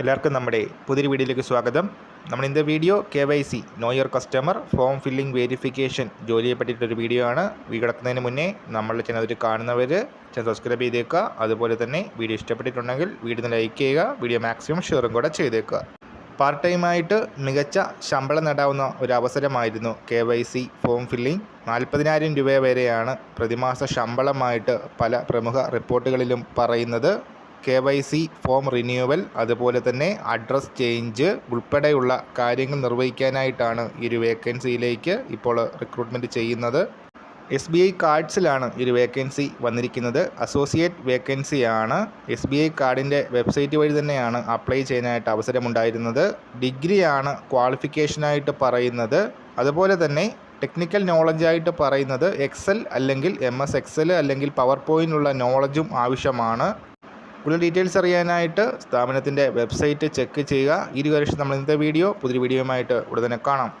എല്ലാവർക്കും നമ്മുടെ പുതിയൊരു വീഡിയോയിലേക്ക് സ്വാഗതം. നമ്മൾ ഇന്നത്തെ video K Y C know your customer form filling verification ജോലിയെ പറ്റിയിട്ടൊരു വീഡിയോ ആണ്. കിടക്കുന്നതിന് മുന്നേ നമ്മളുടെ ചാനൽ കാണുന്നവർ ചാനൽ സബ്സ്ക്രൈബ് ചെയ്തേക്കുക. അതുപോലെ തന്നെ വീഡിയോ ഇഷ്ടപ്പെട്ടിട്ടുണ്ടെങ്കിൽ വീഡിയോ ലൈക്ക് ചെയ്യുക വീഡിയോ മാക്സിമം ഷെയറും കൂടെ ചെയ്തേക്കുക. പാർട്ട് ടൈമായിട്ട് മികച്ച ശമ്പളം നേടാവുന്ന ഒരു അവസരമായിരുന്നു K Y C form filling നാൽപ്പതിനായിരം രൂപ വരെയാണ് പ്രതിമാസ ശമ്പളമായിട്ട് പല പ്രമുഖ റിപ്പോർട്ടുകളിലും പറയുന്നത്. K Y C form renewal അതുപോലെ തന്നെ അഡ്രസ് ചേഞ്ച് ഉൾപ്പെടെയുള്ള കാര്യങ്ങൾ നിർവഹിക്കാനായിട്ടാണ് ഈ ഒരു വേക്കൻസിയിലേക്ക് ഇപ്പോൾ റിക്രൂട്ട്മെന്റ് ചെയ്യുന്നത്. എസ് ബി ഐ കാർഡ്സിലാണ് ഈ ഒരു വേക്കൻസി വന്നിരിക്കുന്നത്. അസോസിയേറ്റ് വേക്കൻസിയാണ്. എസ് ബി ഐ കാർഡിന്റെ വെബ്സൈറ്റ് വഴി തന്നെയാണ് അപ്ലൈ ചെയ്യാനായിട്ട് അവസരമുണ്ടായിരുന്നത്. ഡിഗ്രിയാണ് ക്വാളിഫിക്കേഷനായിട്ട് പറയുന്നത്. അതുപോലെ തന്നെ ടെക്നിക്കൽ നോളജായിട്ട് പറയുന്നത് എക്സൽ അല്ലെങ്കിൽ എം എസ് എക്സൽ അല്ലെങ്കിൽ പവർ പോയിന്റുള്ള നോളജും ആവശ്യമാണ്. കൂടുതൽ ഡീറ്റെയിൽസ് അറിയാനായിട്ട് സ്ഥാപനത്തിന്റെ വെബ്സൈറ്റ് ചെക്ക് ചെയ്യുക. ഇരുവരുഷം നമ്മൾ ഇന്നത്തെ വീഡിയോ പുതിയ വീഡിയോയുമായിട്ട് ഉടനെ കാണാം.